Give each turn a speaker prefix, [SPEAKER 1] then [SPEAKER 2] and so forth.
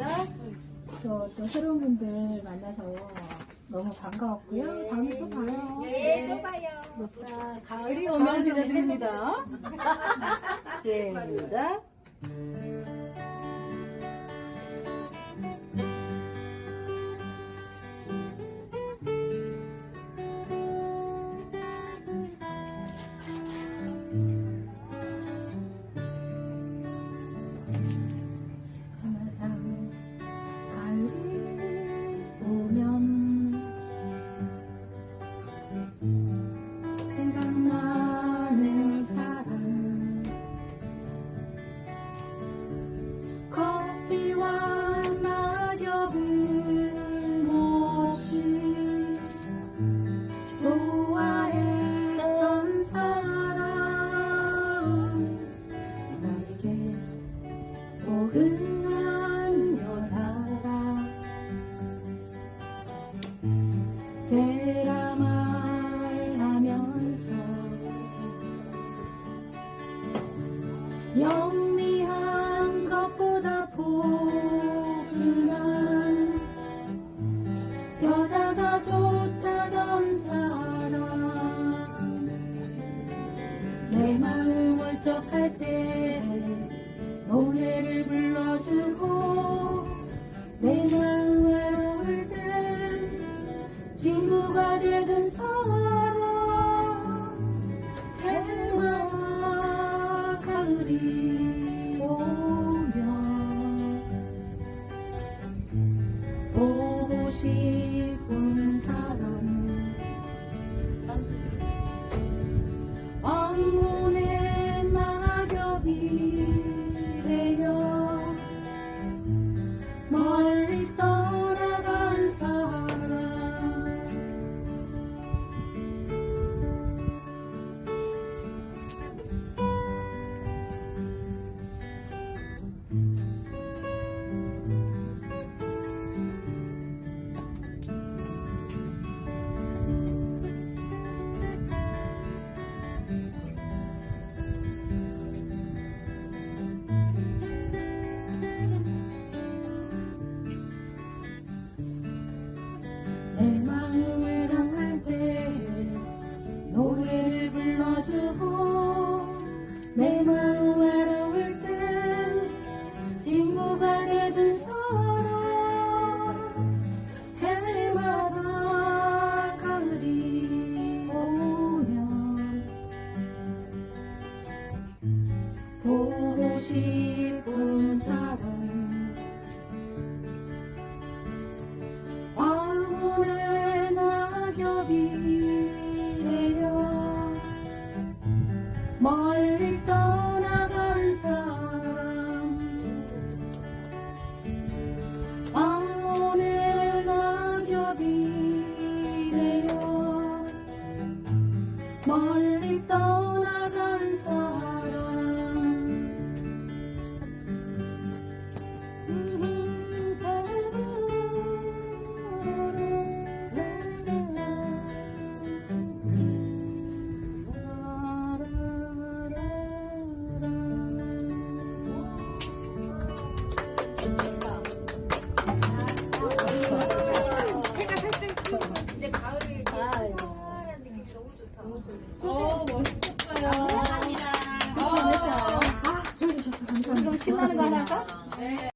[SPEAKER 1] 시작.
[SPEAKER 2] 또, 또 새로운 분들 만나서 너무 반가웠고요. 다음에 또 봐요. 네, 또
[SPEAKER 3] 봐요.
[SPEAKER 2] 자, 가을이 오면 들려드립니다.
[SPEAKER 1] 시작.
[SPEAKER 2] 생각나 슬쩍할 때 노래를 불러주고 내 마음 외로울 땐 친구가 되준 사람 해마다 가을이 오면 보고 싶 주고 내 마음 외로울 땐 친구가 돼준 사람 해마다 가을이 오면 보고 싶 멀리 떠나간 사람.
[SPEAKER 3] 어, 멋있었어요. 감사합니다. 어,
[SPEAKER 2] 아, 좋아주셔서 감사합니다. 지금 신나는 거 하나 할까?
[SPEAKER 3] 네.